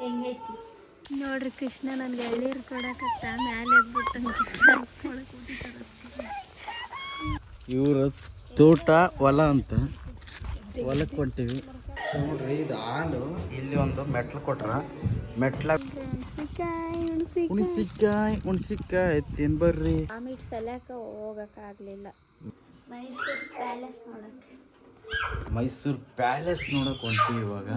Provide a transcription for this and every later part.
ಹೆಂಗೈತಿ? ನೋಡ್ರಿ ಕೃಷ್ಣ ನನ್ಗೆ ಎಳ್ಳೀರು ಕೊಡಕತ್ತ ಮ್ಯಾಲೆ ಇವ್ರ ತೋಟ ಹೊಲ ಅಂತ. ಹೊಲಕ್ಕೆ ಕೊಡ್ತೀವಿ ನೋಡ್ರಿ ಇದು ಹಾಲು. ಇಲ್ಲಿ ಒಂದು ಮೆಟ್ಲು ಕೊಟ್ರ. ಮೆಟ್ಲ ಹುಣಸಿಕಾಯಿ ಹುಣಸಿಕಾಯಿ. ತಿನ್ಬರ್ರಿ ಉಣಿಸಿಕಾಯಿ ತಿನ್ ಬರ್ರಿ ಆಮಿಟ್ ಸಲ್ಯಾಕ ಹೋಗಕ್ಕಾಗ್ಲಿಲ್ಲ ಮೈಸೂರು ಪ್ಯಾಲೇಸ್ ನೋಡಕ್ಕೆ. ಮೈಸೂರು ಪ್ಯಾಲೇಸ್ ನೋಡಕ್ ಹೊಂಟಿವಿ ಇವಾಗ.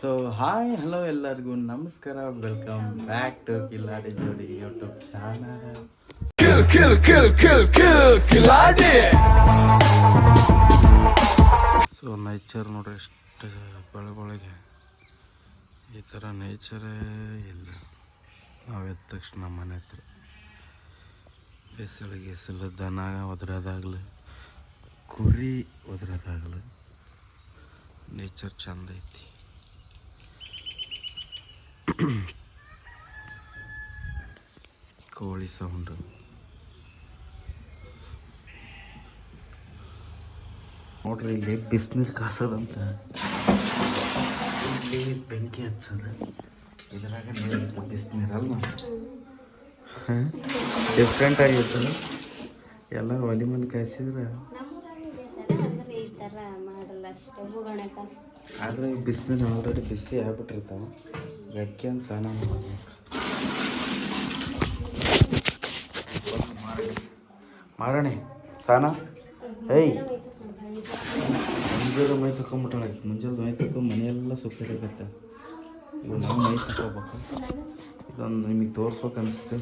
ಸೊ ಹಾಯ್ ಹಲೋ ಎಲ್ಲರಿಗೂ. ನಮಸ್ಕಾರ welcome back to Kiladi Jodi YouTube channel so nature ನೋಡ್ರಿ ಎಷ್ಟು ಬೆಳಗೊಳಗೆ. ಈ ಥರ ನೇಚರೇ ಇಲ್ಲ. ನಾವು ಎದ್ದ ತಕ್ಷಣ ಮನೆ ಹತ್ರ. ಬಿಸಿಲು ಗಿಸಿಲು ದನ ಒದ್ರೋದಾಗ್ಲಿ. ಕುರಿ ಒದ್ರೋದಾಗ್ಲಿ ನೇಚರ್ ಚಂದ ಐತಿ. ಕೋಳಿ ಸೌಂಡು ನೋಡ್ರಿ ಇಲ್ಲಿ ಬಿಸಿನೀರು ಕಾಸೋದಂತ. ಇಲ್ಲಿ ಬೆಂಕಿ ಹಚ್ಚೋದು. ಇದ್ರಾಗ ನೀರು ಬಿಸಿನೀರಲ್ಲ ಡಿಫ್ರೆಂಟ್ ಆಗಿರ್ತದೆ ಎಲ್ಲ ಒಲಿ ಮಂದಿ ಕಾಯಿಸಿದ್ರೆ? ಮಾಡಲ್ಲ ಈ ಆದರೆ ಬಿಸಿನೀರು ಆಲ್ರೆಡಿ ಬಿಸಿ ಆಗ್ಬಿಟ್ಟಿರ್ತಾವೆ ಅಂತ ಸ್ನಾನ ಮಾಡಬೇಕು. ಮಾಡೋಣ ಸ್ನಾನ? ಏಯ್! ಮುಂಜಾನೆ ಮೈ ತಗೊಂಬಿಟ್ಟಾಳೆ ಮುಂಜಾನೆ ಮೈ ತಕೊಂಡು ಮನೆಯೆಲ್ಲ ಸುತ್ತಿರಕತ್ತೆ ಇವಾಗ ನಾವು ಮೈ ತಗೋಬೇಕು ಇದೊಂದು ನಿಮಗೆ ತೋರಿಸ್ಬೇಕು ಅನಿಸುತ್ತೆ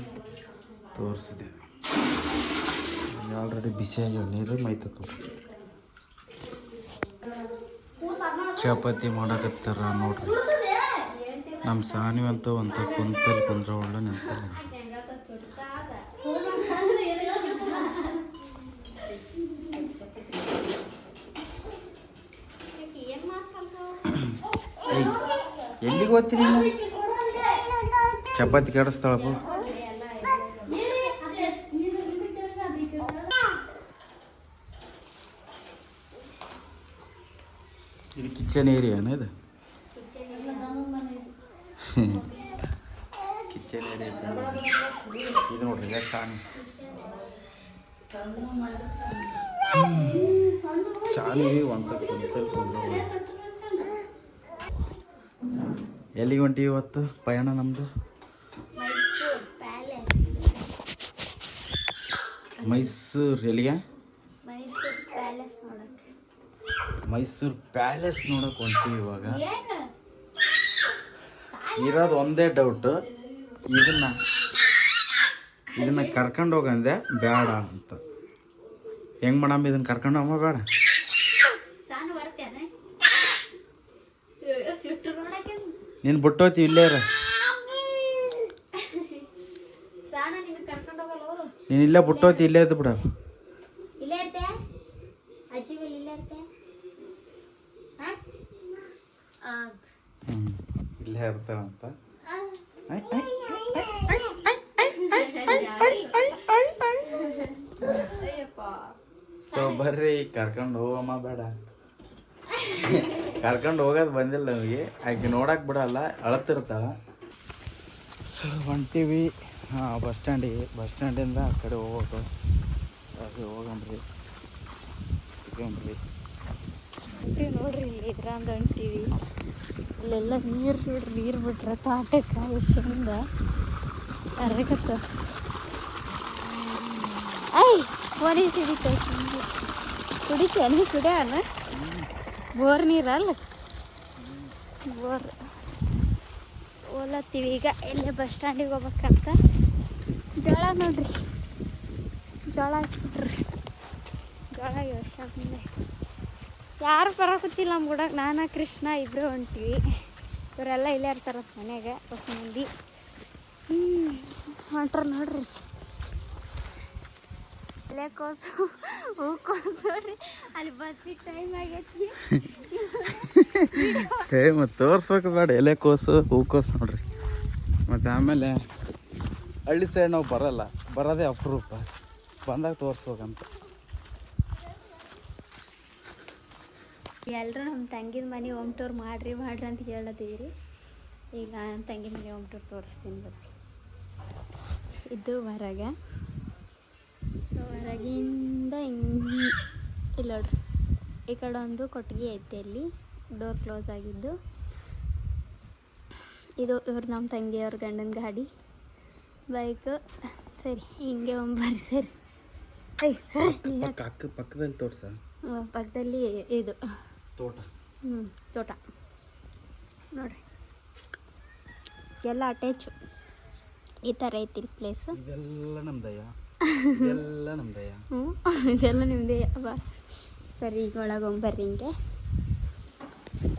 ತೋರಿಸಿದೆ ಆಲ್ರೆಡಿ ಬಿಸಿ ಆಗ್ಯಾವ ನೀರು ಮೈ ತಗೋಬೇಕು ಚಪಾತಿ ಮಾಡಕತ್ತಾರ ನೋಡ್ರಿ ನಮ್ಮ ಸಾನಿವ್ ಅಂತ ಒಂದು ಕುಂತಲ್ಲಿ ಕುಂದ್ರ ಒಳ್ಳೆ ನಿಂತಲ್ಲ ಏಯ್ ಎಲ್ಲಿಗೆ ಹೋಗ್ತೀರಿ ನೀವು? ಚಪಾತಿ ಕೆಡಿಸ್ತಾಳಪ್ಪ ಇದು. ಕಿಚನ್ ಏರಿಯಾನ ಇದು. ಕಿಚನ್ ಏರಿಯಾ ಇದು ನೋಡ್ರಿ ಚಾನಿ ಚಾನಿ ಕುಂದ್ರ ಎಲ್ಲಿಗೆ ಹೊಂಟಿ ಇವತ್ತು ಪಯಣ ನಮ್ದು? ಮೈಸೂರು ಎಲ್ಲಿಗೆ ಮೈಸೂರು ಪ್ಯಾಲೇಸ್ ನೋಡಕ್ಕೆ ಮೈಸೂರು ಪ್ಯಾಲೇಸ್ ನೋಡಕ್ ಹೊಂತೀವಿ ಇವಾಗ. ಇರೋದು ಒಂದೇ ಡೌಟ್ ಇದನ್ನ ಇದನ್ನ ಕರ್ಕೊಂಡು ಹೋಗಂದೆ ಬೇಡ ಅಂತ. ಹೆಂಗ್ ಮಾಡಮ್ಮ ಇದನ್ನ ಕರ್ಕೊಂಡು ಹೋಗ ಬೇಡ? ನೀನ್ ಬಿಟ್ಟು ನೀನು ಇಲ್ಲೇ ಇರ. ಹೋಗಲ್ಲ ನೀನು ಇಲ್ಲೇ ಬಿಟ್ಟೋತಿ ಇಲ್ಲೇ ಇದ್ದು ಬಿಡ ಇಲ್ಲೇ ಇರ್ತೆ ಅಜ್ಜಿ ಮೇಲೆ ಇಲ್ಲೇ ಇರ್ತೆ ಹಾ ಹ್ಞೂ ಇಲ್ಲೇ ಇರ್ತಾವಂತ ಅಂತ ಸೊ ಬರ್ರಿ ಕರ್ಕೊಂಡು ಹೋಗಮ್ಮ ಬೇಡ ಕರ್ಕೊಂಡು ಹೋಗೋದು ಬಂದಿಲ್ಲ ನಮಗೆ ಆಕೆ ನೋಡಕ್ ಬಿಡಲ್ಲ ಅಳತಿರ್ತಾಳ ಸೊ ಹೊಂಟಿವಿ ಹಾಂ ಬಸ್ ಸ್ಟ್ಯಾಂಡಿಗೆ ಬಸ್ ಸ್ಟ್ಯಾಂಡಿಂದ ಆ ಕಡೆ ಹೋಗೋದು ಅದು ಹೋಗಂಬ್ರಿ ಸಿಗಂಬ್ರಿ ಹೊಂಟಿವಿ ನೋಡ್ರಿ ಇಲ್ಲಿ ಇದ್ರಂದ ಇಲ್ಲೆಲ್ಲ ನೀರು ನೋಡ್ರಿ ನೀರು ಬಿಟ್ರೆ ತಾಟಕ್ಕೆ ವಿಷಯದಿಂದ ಅರಗತ್ತ. ಐ ಫೋನಿ ಸಿಡಿತೈ ಕುಡಿತೇನೆ ಕುಡಿಯಾನ ಬೋರ್ ನೀರಲ್ಲ ಬೋರ್. ಓಲತ್ತೀವಿ ಈಗ. ಇಲ್ಲೇ ಬಸ್ ಸ್ಟ್ಯಾಂಡಿಗೆ ಹೋಗ್ಬೇಕಂತ ಜೋಳ ನೋಡ್ರಿ. ಜೋಳ ಹಾಕ್ಬಿಟ್ರಿ. ಜೋಳ ಯೋಶ ಯಾರು ಬರೋಕತ್ತಿಲ್ಲ ನಮ್ಮ ಗುಡಕ್ಕೆ ನಾನು ಕೃಷ್ಣ ಇಬ್ಬರು ಹೊಂಟಿವಿ. ಇವರೆಲ್ಲ ಇಲ್ಲೇ ಇರ್ತಾರ ಮನೆಗೆ, ಹೊಸ ಮಂದಿ. ಹ್ಞೂ ಹೊಂಟ್ರ ನೋಡ್ರಿ. ಎಲೆಕೋಸು ಕೋಸು ಅಲ್ಲಿ ಬಸ್ಸಿಗೆ ಟೈಮ್ ಆಗೈತಿ. ಏ, ಮತ್ತು ತೋರ್ಸ್ಬೇಕು ಬೇಡ, ಎಲೆ ಕೋಸು ಹೂಕೋಸು ನೋಡ್ರಿ. ಮತ್ತು ಆಮೇಲೆ ಹಳ್ಳಿ ಸೈಡ್ ನಾವು ಬರಲ್ಲ, ಬರೋದೇ ಅಪರೂಪ. ಬಂದಾಗ ತೋರ್ಸ್ಬೇಕಂತ. ಎಲ್ಲರೂ ನಮ್ಮ ತಂಗಿನ ಮನೆ ಹೋಮ್ ಟೂರ್ ಮಾಡಿರಿ ಮಾಡ್ರಿ ಅಂತ ಹೇಳತ್ತೀವಿ ಈಗ ನಮ್ಮ ತಂಗಿ ಮನೆ ಹೋಮ್ ಟೂರ್ ತೋರಿಸ್ತೀನಿ ಬರ್ರಿ ಇದು ಹೊರಗೆ ಸೊ ಹೊರಗಿಂದ ಹಿಂಗೆ ಇಲ್ಲ ನೋಡ್ರಿ. ಈ ಕಡೆ ಒಂದು ಕೊಟ್ಟಿಗೆ ಐತೆ ಅಲ್ಲಿ ಡೋರ್ ಕ್ಲೋಸ್ ಆಗಿದ್ದು. ಇದು ಇವ್ರು ನಮ್ಮ ತಂಗಿಯವ್ರ ಗಂಡನ ಗಾಡಿ. ಬೈಕು ಸರಿ ಹಿಂಗೆ ಒಂಬರಿ ಸರಿ. ಪಕ್ಕದಲ್ಲಿ ತೋರ್ಸ. ಪಕ್ಕದಲ್ಲಿ ಇದು. ತೋಟ. ಹ್ಞೂ ತೋಟ. ನೋಡ್ರಿ. ಎಲ್ಲ ಅಟ್ಯಾಚು ಈ ಥರ ಐತಿ ಪ್ಲೇಸು ಇದೆಲ್ಲ ನಮ್ದಯ್ಯ ಇದೆಲ್ಲ ನಮ್ದಯ್ಯ ಹ್ಞೂ ಇದೆಲ್ಲ ನಿಮ್ಮದೇ ಬಾ ಸರಿ ಈಗ ಒಳಗೆ ಹೋಗ್ಬರ್ರಿ ಹಿಂಗೆ.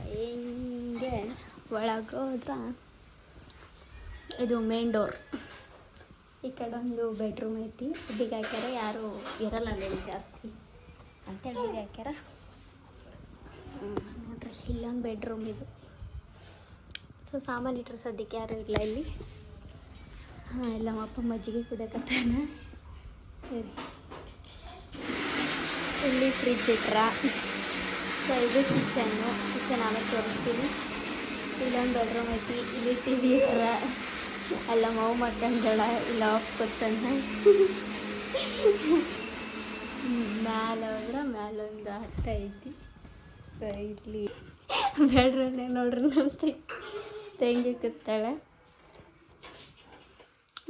ಹಿಂಗೆ ಒಳಗೆ ಹೋದ್ರ ಇದು ಮೇನ್ ಡೋರ್ ಈ ಕಡೆ ಒಂದು ಬೆಡ್ರೂಮ್ ಐತಿ. ಬೀಗ ಹಾಕ್ಯಾರ ಯಾರು ಇರಲ್ಲ ಅಲ್ಲಿ ಜಾಸ್ತಿ. ಅಂತೇಳಿ ಬೀಗ ಹಾಕ್ಯಾರ. ನೋಡ್ರಿ ಇಲ್ಲೊಂದು ಬೆಡ್ರೂಮ್ ಇದು. ಸೊ ಸಾಮಾನು ಇಟ್ರೆ ಸದ್ಯಕ್ಕೆ ಯಾರು ಇಲ್ಲ ಇಲ್ಲಿ. ಹಾಂ, ಇಲ್ಲ ನಮ್ಮಪ್ಪ ಮಜ್ಜಿಗೆ ಕುಡಿಯಕತ್ತಾನ ಇಲ್ಲಿ ಫ್ರಿಜ್ ಇಟ್ರ. ಸೊ ಇದು ಕಿಚನ್ನು ಕಿಚನ್ ಆಮೇಲೆ ತೋರಿಸ್ತೀನಿ. ಇಲ್ಲೊಂದು ಬೆಡ್ರೂಮ್ ಐತಿ. ಇಲ್ಲಿ ಟಿ ವಿ ಇಟ್ರ. ಅಲ್ಲ, ಮಾವು ಮಕ್ಕಂಡಳ ಇಲ್ಲ ಒಪ್ಕೊತಾನ ಮ್ಯಾಲ ಹೋದ್ರೆ ಮ್ಯಾಲೊಂದು ಹಟ್ಟ ಐತಿ. ಸೊ ಇಲ್ಲಿ ಬೆಡ್ರೂಮ್ನೇ ನೋಡ್ರಿ ನಮ್ಮ ತಂಗಿ. ಕತ್ತಾಳೆ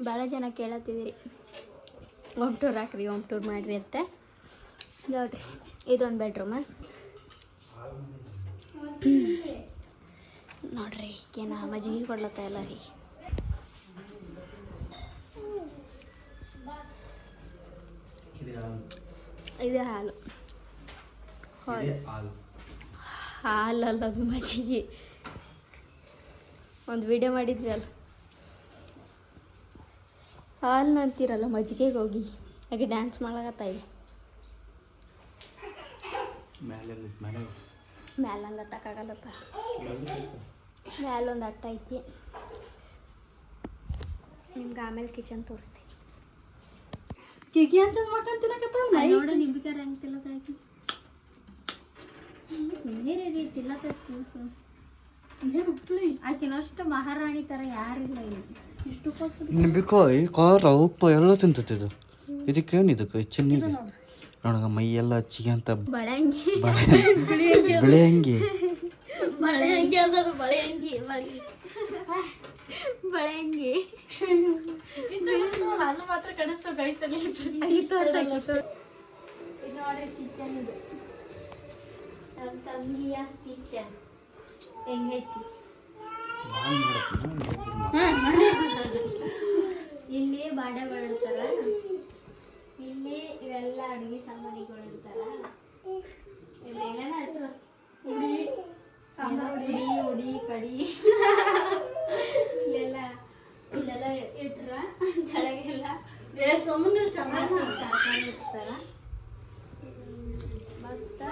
ಭಾಳ ಜನ ಕೇಳತ್ತಿದ್ದೀರಿ. ಹೋಮ್ ಟೂರ್ ಹಾಕ್ರಿ ಹೋಮ್ ಟೂರ್ ಮಾಡಿರಿ ಅಂತ. ನೋಡ್ರಿ ಇದೊಂದು ಬೆಡ್ರೂಮ ನೋಡ್ರಿ ಈಗೇನ ಮಜ್ಜಿಗೆ ಕೊಡ್ಲತ್ತ ಎಲ್ಲ ರೀ. ಇದು ಹಾಲು. ಹಾಲು. ಹಾಲು. ಹಾಲಲ್ಲ ಅದು ಮಜ್ಜಿಗೆ ಒಂದು ವಿಡಿಯೋ ಮಾಡಿದ್ವಿ ಅಲ್ಲ ಹಾಲು ಅಂತೀರಲ್ಲ ಮಜ್ಜಿಗೆಗೆ ಹೋಗಿ ಹಾಗೆ ಡ್ಯಾನ್ಸ್ ಮಾಡಕತ್ತ ಇದೆ ಮ್ಯಾಲ ಹಂಗೆ ಮ್ಯಾಲೊಂದು ಅಟ್ಟ ಐತಿ. ನಿಮ್ಗೆ ಆಮೇಲೆ ಕಿಚನ್ ತೋರಿಸ್ತೀನಿ. ಕಿಗಿ ಅಂತ ಮಾಡ್ಕೊಂತಿನಕತ್ತ ನೋಡ ನಿಮ್ಗೆ ಹೆಂಗೆ ಸುಮ್ಮನೆ ರೀ ತಿಲ್ಲತ್ತ ಕೂಸು ಆಕಿನಷ್ಟು ಮಹಾರಾಣಿ ಥರ ಯಾರಿಲ್ಲ ಇಲ್ಲಿ ಇಷ್ಟು ಕೂಸು ನಿಂಬಿಕಾಯಿ ಖಾರ ಉಪ್ಪು ಎಲ್ಲ ತಿಂತತಿದು ಇದಕ್ಕೇನು ಇದಕ್ಕೆ ಚೆನ್ನಿದೆ ನೋಡಗ ಮೈ ಎಲ್ಲ ಹಚ್ಚಿಗೆ ಅಂತ ಬಳಂಗಿ. ಬೆಳೆ ಹಂಗೆ ಬಳಂಗಿ. ಅದ ಬಳಂಗಿ ಬಳಿ ಬಳಂಗಿ. ನಾನು ಮಾತ್ರ ಕಡಿಸ್ತಾವ ಗೈಸಲ್ಲಿ ಇದು ನೋಡ್ರಿ ಕಿಚನ್ ಇದು. ನಮ್ಮ ತಂಗಿಯ ಕಿಚನ್ ಹೆಂಗೈತಿ ಇಲ್ಲಿ ಬಾಡೆ ಇಡ್ತಾರ ಇಲ್ಲಿ ಇವೆಲ್ಲ ಅಡುಗೆ ಸಾಮಾನಿಗಳು ಇಡ್ತಾರ ಇಲ್ಲಿ ಏನೇನ ಇಟ್ರ ಉಡಿ ಕಡಿ ಇಲ್ಲೆಲ್ಲ ಇಲ್ಲೆಲ್ಲ ಇಟ್ರ ಕೆಳಗೆಲ್ಲ ಸುಮ್ಮನೆ ಚೆನ್ನಾಗಿ ಇರ್ತಾರ ಮತ್ತೆ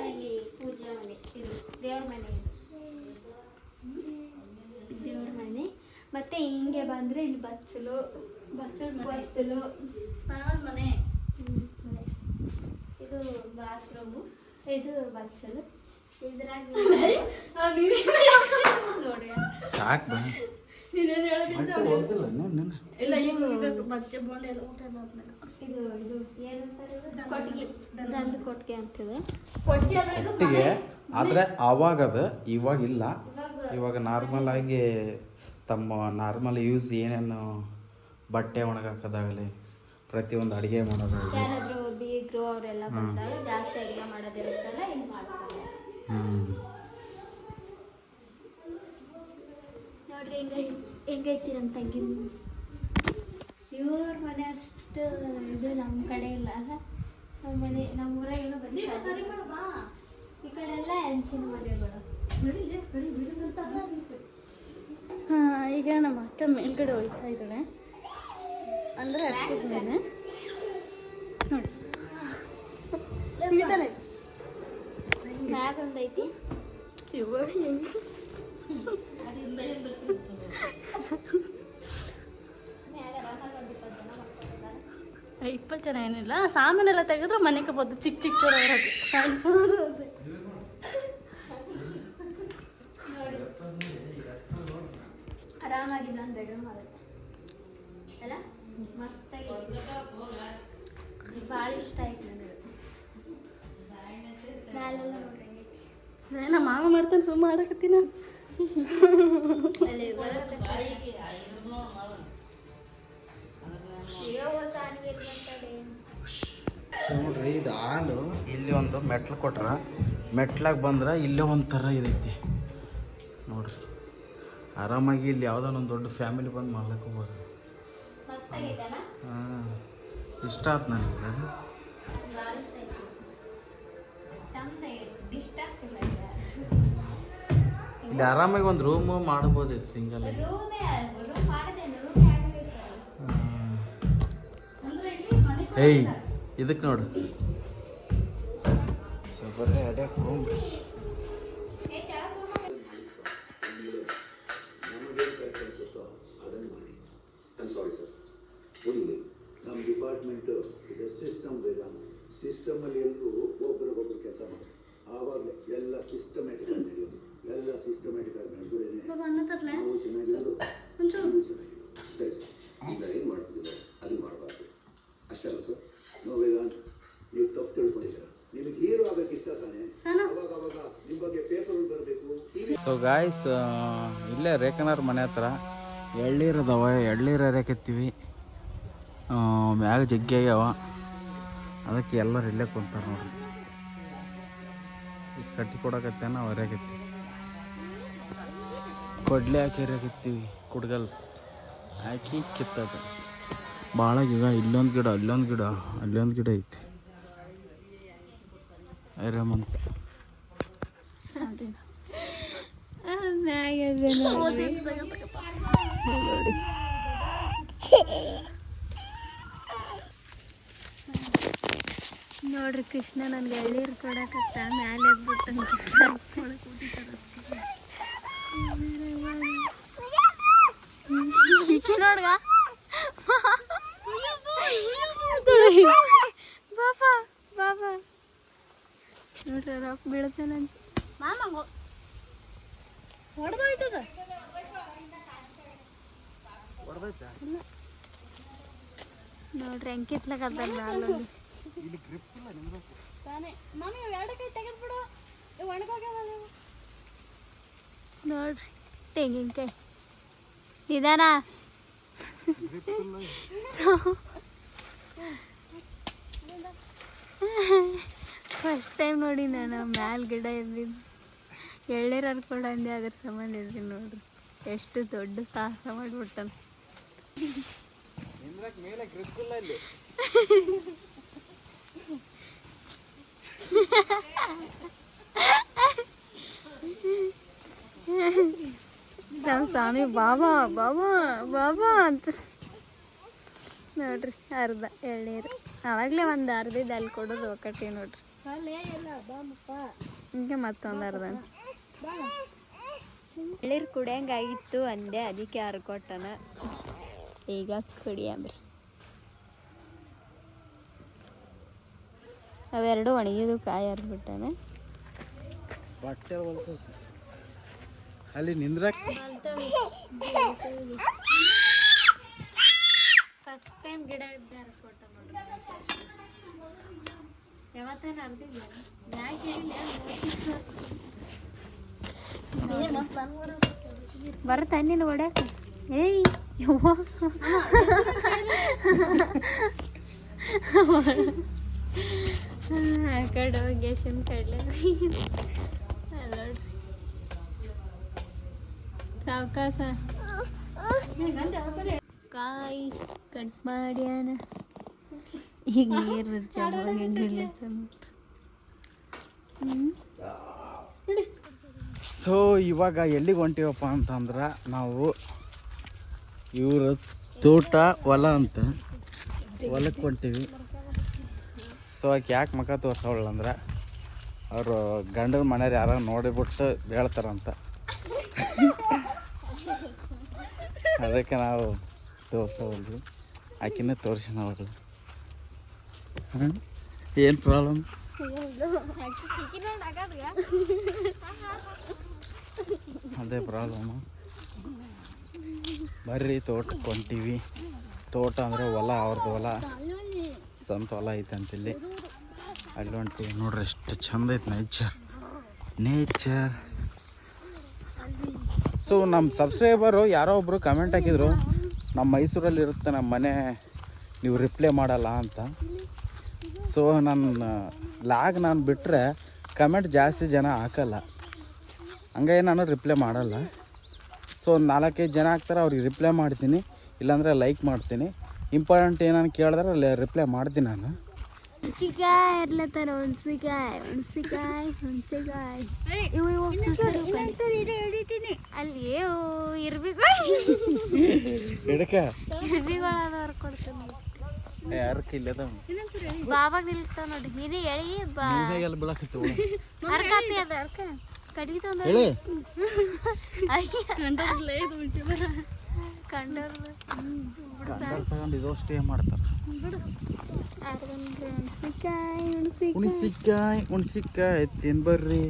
ಇಲ್ಲಿ ಪೂಜೆ ಮನೆ ಇದು ದೇವ್ರ ಮನೆ. ಇದು ದೇವ್ರ ಮನೆ. ಮತ್ತೆ ಹಿಂಗೆ ಬಂದ್ರೆ ಇಲ್ಲಿ ಬಚ್ಚಲು ಬಚ್ಚಲು ಬಚ್ಚಲು ಸ್ನಾನದ ಮನೆ. ಮನೆ. ಇದು ಬಾತ್ರೂಮು ಇದು ಬಚ್ಚಲು. ಇದ್ರಾಗ ನೋಡಿ. ಸಾಕು ಬಾ ನೀನೇನು ಹೇಳೋದಿಲ್ಲ ಇಲ್ಲ ಮುಗಿಬೇಕು ಮತ್ತೆ ಬೋಂಡೆ ಎಲ್ಲ ಊಟ ಎಲ್ಲ ಇದು ಇದು ಏನಂತಾರೆ? ಇದು? ಕೊಟ್ಟಿಗೆ. ದಂದು ಕೊಟ್ಟಿಗೆ. ಅಂತದೆ ಕೊಟ್ಟಿಗೆ ಆದರೆ ಅವಾಗದ ಇವಾಗಿಲ್ಲ ಇವಾಗ ನಾರ್ಮಲ್ ಆಗಿ ತಮ್ಮ ನಾರ್ಮಲ್ ಯೂಸ್ ಏನೇನು ಬಟ್ಟೆ ಒಣಗಾಕೋದಾಗಲಿ ಪ್ರತಿಯೊಂದು ಅಡುಗೆ ಮಾಡೋದಾಗಲಿ. ಯಾರಾದ್ರೂ ಬೀಗ್ರು ಅವರೆಲ್ಲ ಬಂದಾಗ ಜಾಸ್ತಿ ಅಡುಗೆ ಮಾಡೋದಿರುತ್ತಲ್ಲ ಇಲ್ಲಿ ಮಾಡ್ತಾರೆ. ಹ್ಞೂ ನೋಡ್ರಿ ಹೆಂಗ ಹೆಂಗೈತಿ ನಮ್ಮ ತಂಗಿ? ಇವ್ರ ಮನೆ ಅಷ್ಟು ಇದು ನಮ್ಮ ಕಡೆ ಇಲ್ಲ. ಅಲ್ಲ ನಮ್ಮ ಮನೆ ನಮ್ಮ ಏನೋ ಬಂದಿಲ್ಲ. ಈ ಕಡೆ ಎಲ್ಲ ಹೆಂಚಿನ ಮನೆಗಳು ಹಾಂ ಈಗ ನಮ್ಮ ಅಕ್ಕ ಮೇಲ್ಗಡೆ ಹೋಗ್ತಾ ಇದ್ದಾಳೆ. ಅಂದರೆ ಹತ್ತಿದ್ದೇನೆ ನೋಡಿ. ಒಂದೈತಿ ಇವಾಗ ಮಕ್ಕಳಿದ್ದಾರೆ ಇಪ್ಪತ್ತು ಜನ ಏನಿಲ್ಲ. ಸಾಮಾನೆಲ್ಲ ತೆಗೆದ್ರೆ ಮನೆಗೆ ಬಂದು ಚಿಕ್ಕ ಚಿಕ್ಕ ಇರೋದು ನೋಡ್ರಿ ಇದು ಹಾಲು. ಇಲ್ಲಿ ಒಂದು ಮೆಟ್ಲು ಕೊಟ್ರ. ಮೆಟ್ಲಾಗ ಬಂದ್ರೆ ಇಲ್ಲೇ ಒಂಥರ ಇದೈತಿ. ನೋಡ್ರಿ. ಆರಾಮಾಗಿ ಇಲ್ಲಿ ಯಾವುದೋ ಒಂದು ದೊಡ್ಡ ಫ್ಯಾಮಿಲಿ ಬಂದು ಮಾಡ್ಲಿಕ್ಕೆ ಹೋಗ್ಬೋದು. ಹಾಂ. ಇಷ್ಟ ಆಯ್ತು. ನನಗೆ ಇಲ್ಲಿ ಆರಾಮಾಗಿ ಒಂದು ರೂಮ್ ಮಾಡ್ಬೋದಿತ್ತು ಸಿಂಗಲ್ ರೂಮೇ ರೂಮ್ ಮಾಡಿದೆ ರೂಮ್ ಆಗಬೇಕು ಅಂದ್ರೆ ಇಲ್ಲಿ ಮನೆ ಏಯ್ ಇದಕ್ಕೆ ನೋಡು? ನಮ್ಮ ಡಿಪಾರ್ಟ್ಮೆಂಟ್ ಇದೆ. ಸಿಸ್ಟಮ್ ವೇದಾಂತ. ಸಿಸ್ಟಮ್ ಅಲ್ಲಿ ಎಲ್ಲರೂ ಒಬ್ಬರಿಗೊಬ್ಬರು ಕೆಲಸ ಮಾಡಿ ಆವಾಗಲೇ ಎಲ್ಲ ಸಿಸ್ಟಮ್ಯಾಟಿಕ್ ಆಗಿ ನಡೆಯೋದು ಎಲ್ಲ ಸಿಸ್ಟಮ್ಯಾಟಿಕ್ ಆಗಿ ನಡೆದ್ರೆ ಅನ್ನ ತರ್ಲೆ ನಾವು ಚೆನ್ನಾಗಿರೋದು ನೀವು ಚೆನ್ನಾಗಿರೋದು ಸರಿ ಸರ್ ಈಗ ಏನು ಮಾಡ್ತಿದ್ದೀರೋ ಅದು ಮಾಡಬಾರ್ದು ಅಷ್ಟೇ ಅಲ್ಲ ಸರ್ ನೋ ವೇದಾಂತ್ ನೀವು ತಪ್ಪು ತಿಳ್ಕೊಂಡಿದ್ದೀರ ನಿಮಗೆ ಹೀರೋ ಆಗಕ್ಕೆ ಇಷ್ಟ ತಾನೆ ಅವಾಗ ಅವಾಗ ನಿಮ್ಮ ಬಗ್ಗೆ ಪೇಪರ್ ಬರಬೇಕು ಟಿವಿ ಸೊ ಗಾಯ್ಸ್ ಇಲ್ಲೇ ರೇಖನವ್ರ ಮನೆ ಹತ್ರ. ಎಳ್ಳೀರದವ ಎಳ್ಳೀರ ಹರಿಯಕತ್ತೀವಿ. ಮ್ಯಾಗ ಜಗ್ಗಿ ಆಗ್ಯಾವ. ಅದಕ್ಕೆ ಎಲ್ಲರೂ ಇಲ್ಲೇ ಕುಂತಾರೆ ನೋಡ್ರಿ. ಇದು ಕಟ್ಟಿ ಕೊಡಕತ್ತೆ ನಾವು ಹರಿಯಕತ್ತೀವಿ. ಕೊಡ್ಲೆ ಹಾಕಿ ಹರಿಯಕತ್ತೀವಿ, ಕುಡ್ಗಲ್. ಹಾಕಿ ಕಿತ್ತದ. ಭಾಳ ಈಗ ಇಲ್ಲೊಂದು ಗಿಡ, ಅಲ್ಲೊಂದು ಗಿಡ ಅಲ್ಲೊಂದು ಗಿಡ ಐತಿ. ಐರಮಂತ ನೋಡ್ರಿ ಕೃಷ್ಣ ನನ್ಗೆ ಎಳ್ಳೀರು ಕೊಡಕತ್ತ ಮ್ಯಾಲೆ ಈಕಿ ನೋಡ್ಗ? ಬಾಬಾ ಬಾಬಾ. ನೋಡ್ರಿ ರೊಕ್ಕ ಬೀಳ್ತಾನಂತ ಮಾಮ ಹೊಡೆದೋಯ್ತದ ನೋಡ್ರಿ ಹೆಂಗಿತ್ಲಕತ್ತಲ್ಲ ಅಲ್ಲೊಂದು ತಾನೇ. ಮಮ್ಮಿ ಎರಡು ಕೈ ತೆಗೆದ್ಬಿಡು. ಒಣಗೋಗ್ಯಾವಲ್ಲ ಇವು. ನೋಡ್ರಿ ತೆಂಗಿನಕಾಯಿ. ನಿಧಾನ. ಫಸ್ಟ್ ಟೈಮ್ ನೋಡಿ ನಾನು ಮ್ಯಾಲ್ ಗಿಡ ಇದ್ದಿದ್ದು ಎಳ್ನೀರು ಕೂಡ ಅಂದೆ ಅದ್ರ ಸಂಬಂಧ ಇದ್ದೀನಿ ನೋಡ್ರಿ. ಎಷ್ಟು ದೊಡ್ಡ ಸಾಹಸ ಮಾಡ್ಬಿಟ್ಟನ. ಮೇಲೆ ಗ್ರಿಪ್ಪಿಲ್ಲ ಇಲ್ಲಿ ನಮ್ಮ ಸ್ವಾಮಿ ಬಾಬಾ ಬಾಬಾ ಬಾಬಾ ಅಂತ. ನೋಡ್ರಿ ಅರ್ಧ ಎಳ್ನೀರು. ಅವಾಗಲೇ ಒಂದು ಇದೆ ಅಲ್ಲಿ ಕೊಡೋದು ಒಕ್ಕಟ್ಟಿ ನೋಡ್ರಿ. ಹಿಂಗೆ ಮತ್ತೊಂದು ಅರ್ಧ. ಎಳ್ನೀರು ಕುಡಿಯಂಗಾಗಿತ್ತು ಅಂದೆ ಅದಕ್ಕೆ ಹರ್ಕೊಟ್ಟನ ಈಗ ಕುಡಿಯಂಬ್ರಿ ಅವೆರಡು ಒಣಗಿದು ಕಾಯಿ ಹರಿದ್ಬಿಟ್ಟನೆ ಬಟ್ಟೆ ಅಲ್ಲಿ ನಿಂದ್ರಕ್ ಫಸ್ಟ್ ಟೈಮ್ ಗಿಡ ಇದ್ದೆ ಹರ್ಕೊಟ್ಟ ನೋಡ್ರಿ ಯಾವತ್ತೇನು ಹರ್ದಿಲ್ಲ ಬರುತ್ತೆ ನೀನು ಹೊಡ್ಯಾಕ ಏಯ್, ಯವ್ವ. ಆ ಕಡೆ ಹೋಗಿ ಎಷ್ಟನ್ ಕಡ್ಲೆ ಸಾವಕಾಸ. ಕಾಯಿ ಕಟ್ ಮಾಡ್ಯಾನ ಈಗ ನೀರು ಹೆಂಗಿಲ್ಲ ಗಿಡ್ಲತ್ತ ಸೊ, ಇವಾಗ ಎಲ್ಲಿಗೆ ಹೊಂಟಿವಪ್ಪ ಅಂತಂದ್ರೆ ನಾವು ಇವರ ತೋಟ, ಹೊಲ ಅಂತ ಹೊಲಕ್ಕೆ ಹೊಂಟೀವಿ. ಸೊ, ಆಕೆ ಯಾಕೆ ಮಖ ಅಂದ್ರೆ ಅವರು ಗಂಡನ ಮನೆಯವ್ರು ಯಾರು ನೋಡಿಬಿಟ್ಟು ಹೇಳ್ತಾರಂತ. ಅದಕ್ಕೆ ನಾವು ತೋರ್ಸೋವಲ್ರಿ. ಆಕಿನ ತೋರಿಸಿ ನಾವು ಏನು ಪ್ರಾಬ್ಲಮ್ ಅದೇ ಪ್ರಾಬ್ಲಮ್ ಬರ್ರಿ ತೋಟಕ್ಕೆ ಹೊಂಟೀವಿ. ತೋಟ ಅಂದರೆ ಹೊಲ ಅವ್ರದ್ದು ಹೊಲ. ಸ್ವಂತ ಹೊಲ ಐತೆ ಅಂತಿಲ್ಲಿ. ಅಲ್ಲಿ ಹೊಂಟೀವಿ. ನೋಡ್ರಿ ಎಷ್ಟು ಚಂದ ಐತೆ ನೇಚರ್ ನೇಚರ್ ಸೊ ನಮ್ಮ ಸಬ್ಸ್ಕ್ರೈಬರು ಯಾರೋ ಒಬ್ಬರು ಕಮೆಂಟ್ ಹಾಕಿದ್ರು ನಮ್ಮ ಮೈಸೂರಲ್ಲಿ ಇರುತ್ತೆ ನಮ್ಮ ಮನೆ, ನೀವು ರಿಪ್ಲೈ ಮಾಡಲ್ಲ ಅಂತ. ಸೊ ನನ್ನ ಲಾಗ್ ನಾನು ಬಿಟ್ಟರೆ ಕಮೆಂಟ್ ಜಾಸ್ತಿ ಜನ ಹಾಕಲ್ಲ. ಹಂಗಾಗಿ ನಾನು ರಿಪ್ಲೈ ಮಾಡಲ್ಲ. ಸೊ ಒಂದು ನಾಲ್ಕೈದು ಜನ ಆಗ್ತಾರೆ ಅವ್ರಿಗೆ ರಿಪ್ಲೈ ಮಾಡ್ತೀನಿ. ಇಲ್ಲಾಂದರೆ ಲೈಕ್ ಮಾಡ್ತೀನಿ. ಇಂಪಾರ್ಟೆಂಟ್ ಏನನ್ನು ಕೇಳಿದ್ರೆ ಅಲ್ಲಿ ರಿಪ್ಲೈ ಮಾಡ್ತೀನಿ ನಾನು. ಹುಣ್ಸಿಕಾಯಿ ಇರ್ಲತ್ತಾರ ಹುಣ್ಸಿಕಾಯಿ ಹುಣ್ಸಿಕಾಯಿ ಹುಣ್ಸಿಕಾಯಿ. ಇವು ಇವು ಕೊಡ್ತೀನಿ ಬಾಬಾಗ್ ನಿಲ್ತಾವ ನೋಡಿ. ನೀನೇ ಹೇಳಿ ಬಾ. ಅರ್ಕಾಪಿ ಅದ ಅರ್ಕ. ಕಡಿಗೆ ತಂದ ಹೇಳಿ ಕಂಡರ್ ತಗೊಂಡು ಇದು ಸ್ಟೇ ಮಾಡ್ತಾರೆ. ಹುಣ್ಸಿಕಾಯಿ ಹುಣ್ಸಿಕಾಯಿ ತಿನ್ಬರ್ರಿ ಉಣಿಸಿಕಾಯಿ ತಿನ್ ಬರ್ರಿ.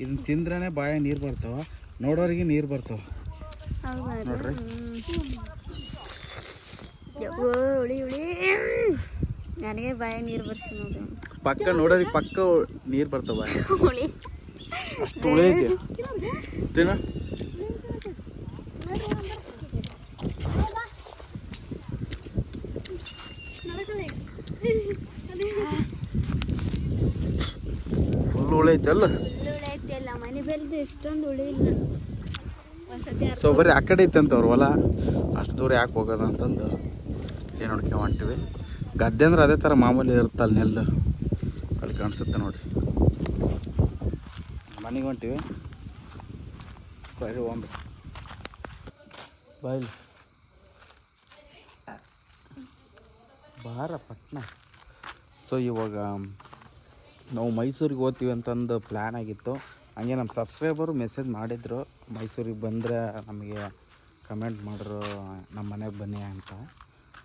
ಇದನ್ನ ತಿಂದ್ರೇ ಬಾಯ ನೀರು ಬರ್ತಾವ. ನೋಡೋರಿಗೆ ನೀರು ಬರ್ತಾವ. ಹೌದಾ ನೋಡ್ರಿ. ಯವ್ವೋ, ಹುಳಿ ಹುಳಿ ನನಗೆ ಬಾಯ ನೀರು ಬರ್ಸಿ ನೋಡಿ. ಪಕ್ಕ ನೋಡೋರಿಗೆ ಪಕ್ಕ ನೀರು ಬರ್ತಾವ ಬಾಯ. ಅಷ್ಟು ಫುಲ್ ಹುಳಿ ಐತಿ ಸೊ ಬರೀ ಆ ಕಡೆ ಐತೆ ಅವ್ರ ಹೊಲ ಅಷ್ಟು ದೂರ ಯಾಕೆ ಹೋಗೋದು ಅಂತಂದು ಏನು ನೋಡ್ಕೆ ಹೊಂಟಿವಿ ಗದ್ದೆ ಅಂದ್ರೆ ಅದೇ ಥರ ಮಾಮೂಲಿ ಇರುತ್ತಲ್ಲ ನೆಲ್ಲು ಅಲ್ಲಿ ಕಾಣಿಸುತ್ತೆ ನೋಡಿ ಮನೆಗೆ ಹೊಂಟಿವಿ. ಕೊಯ್ರಿ ಒಮ್ಮೆ ಬಾಯ್ಲಿ ಬಾರ ಪಟ್ನ. ಸೊ ಇವಾಗ ನಾವು ಮೈಸೂರಿಗೆ ಹೋಗ್ತೀವಿ ಅಂತಂದು ಪ್ಲ್ಯಾನ್ ಆಗಿತ್ತು. ಹಂಗೆ ನಮ್ಮ ಸಬ್ಸ್ಕ್ರೈಬರು ಮೆಸೇಜ್ ಮಾಡಿದ್ರು. ಮೈಸೂರಿಗೆ ಬಂದರೆ ನಮಗೆ ಕಮೆಂಟ್ ಮಾಡ್ರು ನಮ್ಮ ಮನೆಗೆ ಬನ್ನಿ ಅಂತ.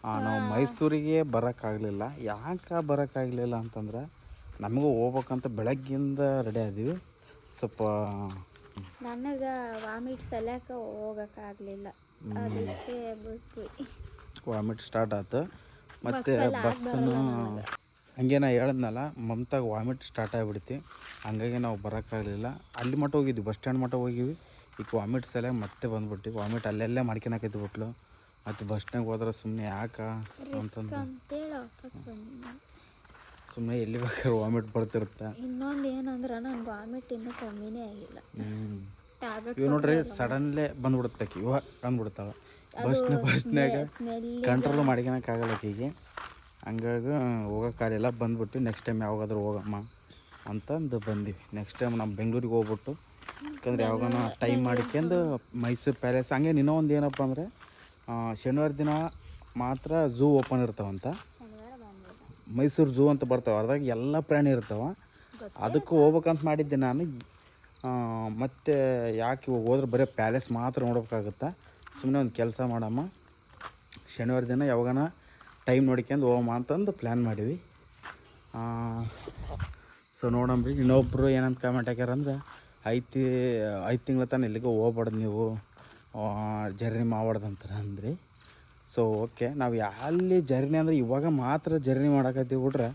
ಆ, ನಾವು ಮೈಸೂರಿಗೆ ಬರೋಕ್ಕಾಗಲಿಲ್ಲ. ಯಾಕೆ ಬರೋಕ್ಕಾಗಲಿಲ್ಲ ಅಂತಂದ್ರೆ ನಮಗೂ ಹೋಗ್ಬೇಕಂತ ಬೆಳಗ್ಗಿಂದ ರೆಡಿ ಆದೀವಿ. ಸ್ವಲ್ಪ ನನಗೆ ವಾಮಿಟ್ ಸಲ್ಯಾಕ ಹೋಗಕ್ಕಾಗಲಿಲ್ಲ ಅದಕ್ಕೆ ಬಿಟ್ವಿ. ವಾಮಿಟ್ ಸ್ಟಾರ್ಟ್ ಆಯ್ತು ಮತ್ತು ಬಸ್ಸನ್ನು ಹಂಗೆ ನಾ ಹೇಳಿದ್ನಲ್ಲ ಮಮತಾಗ ವಾಮಿಟ್ ಸ್ಟಾರ್ಟ್ ಆಗಿಬಿಡ್ತಿ. ಹಂಗಾಗಿ ನಾವು ಬರೋಕ್ಕಾಗಲಿಲ್ಲ ಅಲ್ಲಿ ಮಟ್ಟ ಹೋಗಿದ್ವಿ ಬಸ್ ಸ್ಟ್ಯಾಂಡ್ ಮಟ್ಟ ಹೋಗಿವಿ ಈಗ ವಾಮಿಟ್ ಸಲ ಮತ್ತೆ ಬಂದ್ಬಿಟ್ಟು ವಾಮಿಟ್ ಅಲ್ಲೆಲ್ಲೇ ಮಾಡ್ಕೊಳಕೈತಿ ಬಿಟ್ಲು. ಮತ್ತು ಬಸ್ ಸ್ಟ್ಯಾಂಡ್ಗೆ ಹೋದ್ರೆ ಸುಮ್ಮನೆ ಯಾಕೆ ಅಂತಂದು ಸುಮ್ಮನೆ ಎಲ್ಲಿ ಬೇಕಾದ್ರೆ ವಾಮಿಟ್ ಬರ್ತಿರುತ್ತೆ. ಇನ್ನೊಂದು ಏನಂದ್ರೆ ನನಗೆ ವಾಮಿಟ್ ಇನ್ನೂ ಕಮ್ಮಿನೇ ಆಗಿಲ್ಲ. ಟ್ಯಾಬ್ಲೆಟ್ ಇವ್ ನೋಡ್ರಿ ಸಡನ್ಲೇ ಬಂದ್ಬಿಡುತ್ತೆ ಇವ ಬಂದ್ಬಿಡ್ತಾವ ಬಸ್ನ ಬಸ್ನಾಗ ಕಂಟ್ರೋಲ್ ಮಾಡ್ಕೊಳಕ್ಕಾಗಲ್ಲ ಆಕಿಗೆ. ಹಂಗಾಗಿ ಹೋಗೋಕ್ಕಾಗಲಿಲ್ಲ ಬಂದ್ಬಿಟ್ಟು ನೆಕ್ಸ್ಟ್ ಟೈಮ್ ಯಾವಾಗಾದ್ರೂ ಹೋಗಮ್ಮ ಅಂತಂದು ಬಂದ್ವಿ. ನೆಕ್ಸ್ಟ್ ಟೈಮ್ ನಮ್ಮ ಬೆಂಗಳೂರಿಗೆ ಹೋಗ್ಬಿಟ್ಟು ಯಾಕಂದ್ರೆ ಯಾವಾಗನ ಟೈಮ್ ಮಾಡ್ಕೊಂಡು ಮೈಸೂರು ಪ್ಯಾಲೇಸ್ ಹಂಗೆ ಇನ್ನೂ ಒಂದು ಏನಪ್ಪ ಅಂದರೆ ಶನಿವಾರ ದಿನ ಮಾತ್ರ ಝೂ ಓಪನ್ ಇರ್ತಾವಂತ. ಮೈಸೂರು ಝೂ ಅಂತ ಬರ್ತಾವೆ. ಅದ್ರಾಗ ಎಲ್ಲ ಪ್ರಾಣಿ ಇರ್ತಾವೆ. ಅದಕ್ಕೂ ಹೋಗ್ಬೇಕಂತ ಮಾಡಿದ್ದೆ ನಾನು. ಮತ್ತು ಯಾಕೆ ಇವಾಗ ಹೋದ್ರೆ ಬರೀ ಪ್ಯಾಲೇಸ್ ಮಾತ್ರ ನೋಡ್ಬೇಕಾಗುತ್ತೆ? ಸುಮ್ಮನೆ ಒಂದು ಕೆಲಸ ಮಾಡಮ್ಮ. ಶನಿವಾರ ದಿನ ಯಾವಾಗನ ಟೈಮ್ ನೋಡ್ಕೊಂಡು ಹೋಗಮ್ಮ ಅಂತಂದು ಪ್ಲ್ಯಾನ್ ಮಾಡೀವಿ ಸೊ ನೋಡಮ್ರಿ ಇನ್ನೊಬ್ಬರು ಏನಂತ ಕಾಮೆಂಟ್ ಹಾಕ್ಯಾರಂದ್ರೆ ಐತಿ, ಐದು ತಿಂಗಳ ತನಕ ಎಲ್ಲಿಗೂ ಹೋಗ್ಬಾರ್ದು ನೀವು. ಜರ್ನಿ ಮಾಡಬಾರ್ದು ಅಂತಾರೆ ಅಂದ್ರಿ. ಸೊ ಓಕೆ ನಾವು ಎಲ್ಲಿ ಜರ್ನಿ ಅಂದರೆ ಇವಾಗ ಮಾತ್ರ ಜರ್ನಿ ಮಾಡೋಕತ್ತೀವಿ ಬಿಟ್ರೆ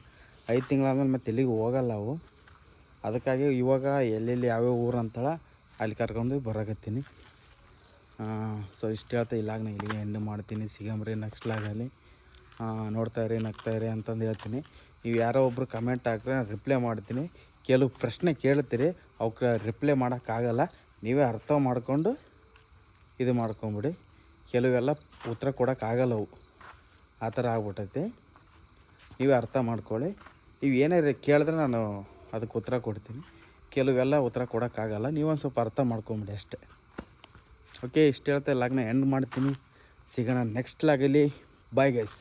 ಐದು ತಿಂಗಳಾದ್ಮೇಲೆ ಮತ್ತೆ ಎಲ್ಲಿಗೆ ಹೋಗಲ್ಲ ಅವು. ಅದಕ್ಕಾಗಿ ಇವಾಗ ಎಲ್ಲೆಲ್ಲಿ ಯಾವ್ಯಾವ ಊರು ಅಂತಳ ಅಲ್ಲಿ ಕರ್ಕೊಂಡು ಬರಕತ್ತೀನಿ. ಸೊ ಇಷ್ಟು ಹೇಳ್ತಾ ಇಲ್ಲಾಗ ನಾನು ಇಲ್ಲಿಗೆ ಎಂಡ್ ಮಾಡ್ತೀನಿ. ಸಿಗಮ್ರಿ ನೆಕ್ಸ್ಟ್ ಲಾಗಲ್ಲಿ ನೋಡ್ತಾ ಇರಿ, ನಗ್ತಾ ಇರಿ ಅಂತಂದು ಹೇಳ್ತೀನಿ. ನೀವು ಯಾರೋ ಒಬ್ಬರು ಕಮೆಂಟ್ ಹಾಕ್ರೆ ನಾನು ರಿಪ್ಲೈ ಮಾಡ್ತೀನಿ. ಕೆಲವು ಪ್ರಶ್ನೆ ಕೇಳ್ತೀರಿ ಅವಕ್ಕೆ ರಿಪ್ಲೈ ಮಾಡೋಕ್ಕಾಗಲ್ಲ. ನೀವೇ ಅರ್ಥ ಮಾಡಿಕೊಂಡು ಇದು ಮಾಡ್ಕೊಂಬಿಡಿ. ಕೆಲವೆಲ್ಲ ಉತ್ತರ ಕೊಡೋಕ್ಕಾಗಲ್ಲ ಅವು. ಆ ಥರ ಆಗ್ಬಿಟ್ಟೈತೆ ನೀವೇ ಅರ್ಥ ಮಾಡ್ಕೊಳ್ಳಿ. ನೀವು ಏನೇ ಕೇಳಿದ್ರೆ ನಾನು ಅದಕ್ಕೆ ಉತ್ತರ ಕೊಡ್ತೀನಿ. ಕೆಲವೆಲ್ಲ ಉತ್ತರ ಕೊಡೋಕ್ಕಾಗಲ್ಲ ನೀವೊಂದು ಸ್ವಲ್ಪ ಅರ್ಥ ಮಾಡ್ಕೊಂಬಿಡಿ ಅಷ್ಟೇ. ಓಕೆ ಇಷ್ಟು ಹೇಳ್ತಾ ಲಾಗ್ನ ಎಂಡ್ ಮಾಡ್ತೀನಿ. ಸಿಗೋಣ ನೆಕ್ಸ್ಟ್ ಲಾಗಲ್ಲಿ. Bye guys